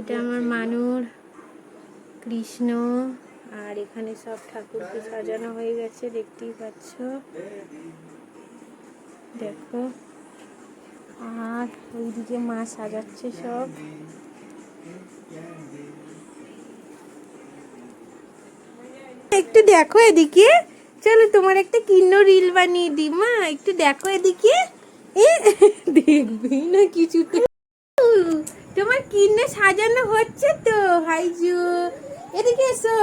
এটা আমার মানুর, কৃষ্ণ, আর এখানে সব ঠাকুরকে সাজানো হয়ে গেছে, দেখতেই পাচ্ছ। দেখো। আর ওইদিকে মা সাজাচ্ছে সব। একটু দেখো এদিকে। চলো তোমার একটা কিন্ন রিল বানিয়ে দিই, মা। একটু দেখো এদিকে। দেখবি না কিছুতে। তোমার কিন্নে সাজানো হচ্ছে তো হাইজু এদিকে এসো।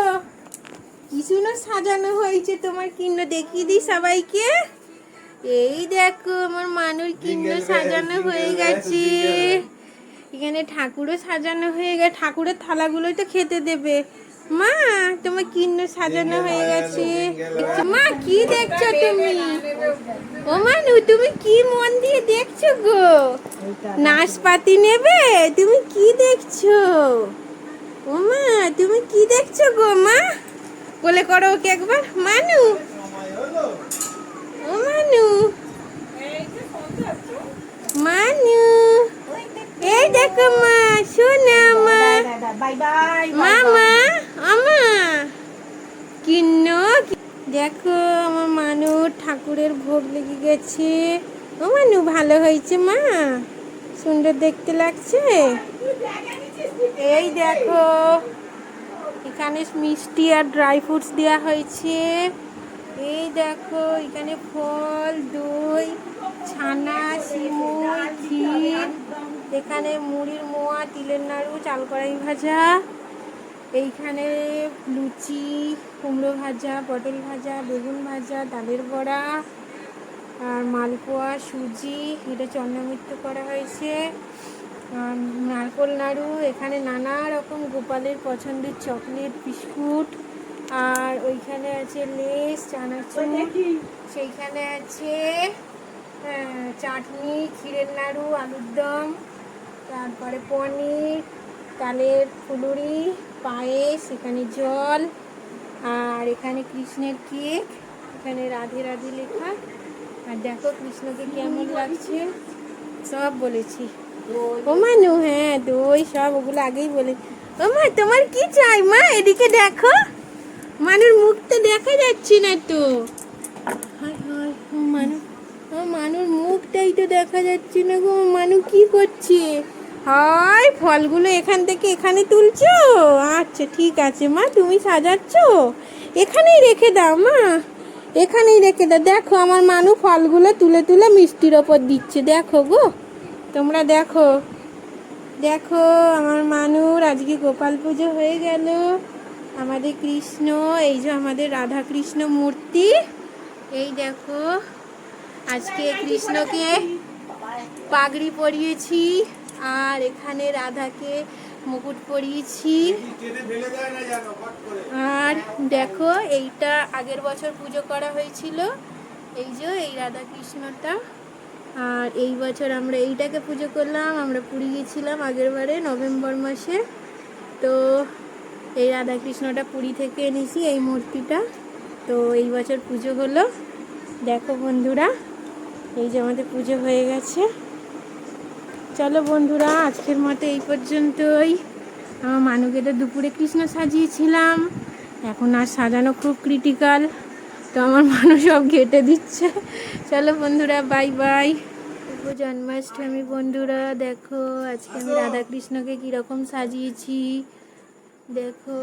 কি সুন্দর সাজানো হয়েছে তোমার কিন্ন দেখিয়ে দিই সবাইকে। এই দেখো আমার মানুষ কিন্ন সাজানো হয়ে গেছে। এখানে ঠাকুরও সাজানো হয়ে গেছে ঠাকুরের থালাগুলোই তো খেতে দেবে। মা তোমার কিন্ন সাজানো হয়ে গেছে। মা কি দেখছ তুমি? ও মানু তুমি কি মন দিয়ে দেখছ গো? নাশপাতি নেবে? তুমি কি দেখছ? ও মা তুমি কি দেখছ গো মা? বলে করো ওকে একবার মানু। ও মানু। মানু। এই দেখো মা শোনা মা। মামা আমা। কিন্ন দেখো, আমার মানু ঠাকুরের ভোগ লেগে গেছে। ও মানু, ভালো হয়েছে মা? সুন্দর দেখতে লাগছে? এই দেখো, এখানে মিষ্টি আর ড্রাই ফ্রুটস দেওয়া হয়েছে। এই দেখো, এখানে ফল, দই, ছানা, সিমুই, ক্ষীর, এখানে মুড়ির মোয়া, তিলের নাড়ু, চাল কড়াই ভাজা। এইখানে লুচি কুমড়ো ভাজা পটল ভাজা বেগুন ভাজা ডালের বড়া আর মালপোয়া সুজি এটা চন্দ্রমিত্র করা হয়েছে। আর নারকোল নাড়ু এখানে নানা রকম গোপালের পছন্দের চকলেট বিস্কুট আর ওইখানে আছে লেস চানাচুর সেইখানে আছে চাটনি ক্ষীরের নাড়ু আলুর দম তারপরে পনির তালের ফুলুরি পায়েস, এখানে জল, আর এখানে কৃষ্ণের কেক, এখানে রাধে রাধে লেখা। আর দেখো কৃষ্ণকে কেমন লাগছে? সব বলেছি। ও মানু হ্যাঁ দই সব ওগুলো আগেই বলে। ও মা, তোমার কি চাই মা? এদিকে দেখো। মানুর মুখটা দেখা যাচ্ছে না তো। মানু মানুর মুখটাই তো দেখা যাচ্ছে না গো। মানু কি করছে? হাই, ফলগুলো এখান থেকে এখানে তুলছো? আচ্ছা ঠিক আছে মা, তুমি সাজাচ্ছ? এখানেই রেখে দাও মা, এখানেই রেখে দাও। দেখো, আমার মানু ফলগুলো তুলে তুলে মিষ্টির ওপর দিচ্ছে। দেখো গো, তোমরা দেখো দেখো, আমার মানুর আজকে গোপাল পুজো হয়ে গেল। আমাদের কৃষ্ণ, এই যে আমাদের রাধা কৃষ্ণ মূর্তি, এই দেখো, আজকে কৃষ্ণকে পাগড়ি পরিয়েছি। আর এখানে রাধাকে মুকুট পরিয়েছি। আর দেখো, এইটা আগের বছর পুজো করা হয়েছিল। এই যে, এই রাধা কৃষ্ণটা আর এই বছর আমরা এইটাকে পুজো করলাম। আমরা পুরী গেছিলাম আগের বারে, নভেম্বর মাসে। তো এই রাধাকৃষ্ণটা পুরী থেকে এনেছি, এই মূর্তিটা। তো এই বছর পুজো হলো। দেখো বন্ধুরা, এই যে আমাদের পুজো হয়ে গেছে। চলো বন্ধুরা, আজকের মতো এই পর্যন্তই। আমার মানুকে তো দুপুরে কৃষ্ণ সাজিয়েছিলাম। এখন আর সাজানো খুব ক্রিটিক্যাল তো আমার মানুষ সব ঘেটে দিচ্ছে। চলো বন্ধুরা বাই বাই জন্মাষ্টমী বন্ধুরা, দেখো আজকে আমি রাধাকৃষ্ণকে কীরকম সাজিয়েছি। দেখো।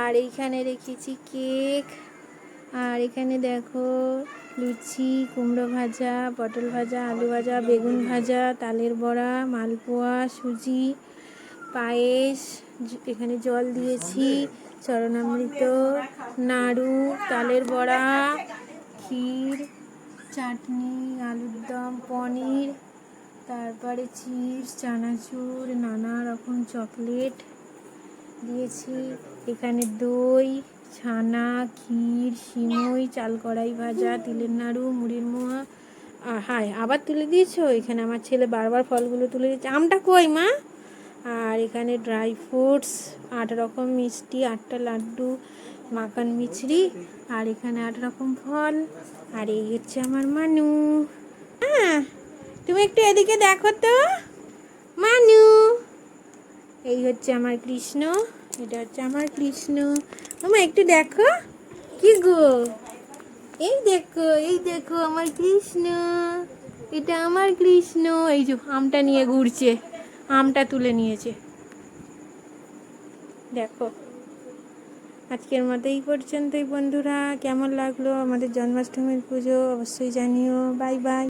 আর এইখানে রেখেছি কেক। আর এখানে দেখো লুচি, কুমড়ো ভাজা, পটল ভাজা, আলু ভাজা, বেগুন ভাজা, তালের বড়া, মালপোয়া, সুজি, পায়েস এখানে জল দিয়েছি, চরণামৃত, নাড়ু, তালের বড়া, ক্ষীর, চাটনি, আলুর দম, পনির, তারপরে চিপস, চানাচুর, নানা রকম চকলেট দিয়েছি। এখানে দই ছানা, ক্ষীর, সিমই চাল কড়াই ভাজা, তিলের নাড়ু, মুড়ির মোয়া হায় আবার তুলে দিয়েছ? এখানে আমার ছেলে বারবার ফলগুলো তুলে দিচ্ছে। আমটা কই মা? আর এখানে ড্রাই ফ্রুটস আট রকম মিষ্টি, আটটা লাড্ডু, মাখন মিছরি, আর এখানে আট রকম ফল, আর এই হচ্ছে আমার মানু। হ্যাঁ তুমি একটু এদিকে দেখো তো। মানু, এই হচ্ছে আমার কৃষ্ণ, এটা হচ্ছে আমার কৃষ্ণ। মামা একটু দেখো। কি গো? এই দেখো এই দেখো আমার কৃষ্ণ। এটা আমার কৃষ্ণ। এই যে আমটা নিয়ে ঘুরছে, আমটা তুলে নিয়েছে। দেখো। আজকের মতো এই পর্যন্তই বন্ধুরা। কেমন লাগল আমাদের জন্মাষ্টমীর পুজো অবশ্যই জানিও। Bye bye.